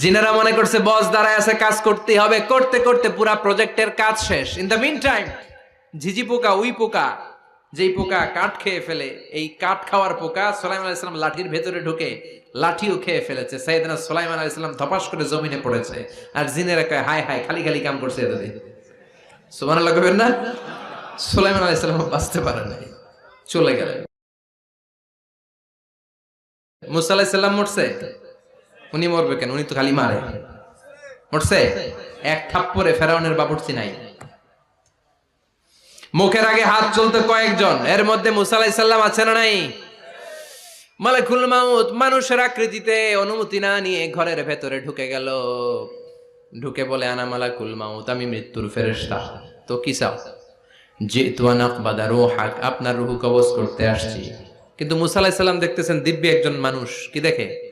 জিনেরা মনে করছে, বস, দাঁড়ায় আছে, কাজ করতে হবে। করতে করতে পুরা প্রজেক্টের কাজ শেষ। ইন দ্য মিন টাইম ঝিঝি পোকা, উই পোকা, যেই পোকা কাঠ খেয়ে ফেলে, এই কাঠ খাওয়ার পোকা সোলাইমান আলাইসালাম লাঠির ভেতরে ঢুকে লাঠিও খেয়ে ফেলেছে। সাইদিনা সোলাইমান আলাইসালাম ধপাস করে জমিনে পড়েছে। আর জিনেরা কয়, হায় হায়, খালি খালি কাম করছে এতদিন সুমান লাগবেন না? সোলাইমান আলাইসালাম বাঁচতে পারে নাই। চলে গেলেন। মুসা আলাইসাল্লাম মরছে? উনি মরবে কেন? উনি তো খালি মারে। মরছে? এক থাপ্পরে ফেরাউনের বাবুর্চি নাই। মুখের আগে হাত চলতে কয়েকজন। এর মধ্যে মুসা আলাইসাল্লাম আছে না নাই? মালাকুল মাউত মানুষের আকৃতিতে অনুমতি না নিয়ে ঘরের ভেতরে ঢুকে গেল। ঢুকে বলে, আনা মালাকুল মাউত, আমি মৃত্যুর ফেরেশতা। তো কি চাও? যে আপনার রুহু কবজ করতে আসছি। কিন্তু মুসা আলাইসাল্লাম দেখতেছেন দিব্য একজন মানুষ। কি দেখে?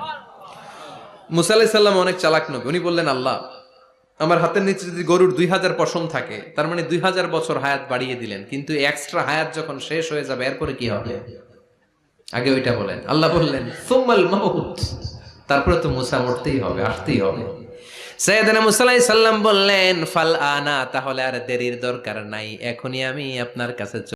মুসা আলাইসাল্লাম অনেক চালাক নবী। উনি বললেন, আল্লাহ, আমার হাতের নিচে যদি গরুর দুই হাজার পশম থাকে, তার মানে দুই হাজার বছর হায়াত বাড়িয়ে দিলেন, কিন্তু এক্সট্রা হায়াত যখন শেষ হয়ে যাবে, এরপরে কি হবে? আগে ওইটা বলেন। আল্লাহ বললেন, সুম্মাল মাউত। তারপরে তো মুসা মরতেই হবে, আসতেই হবে। সৈয়দনা মুসা আলাইহিস সাল্লাম বললেন, ফাল আনা, তাহলে আর দেরির দরকার নাই, এখনই আমি আপনার কাছে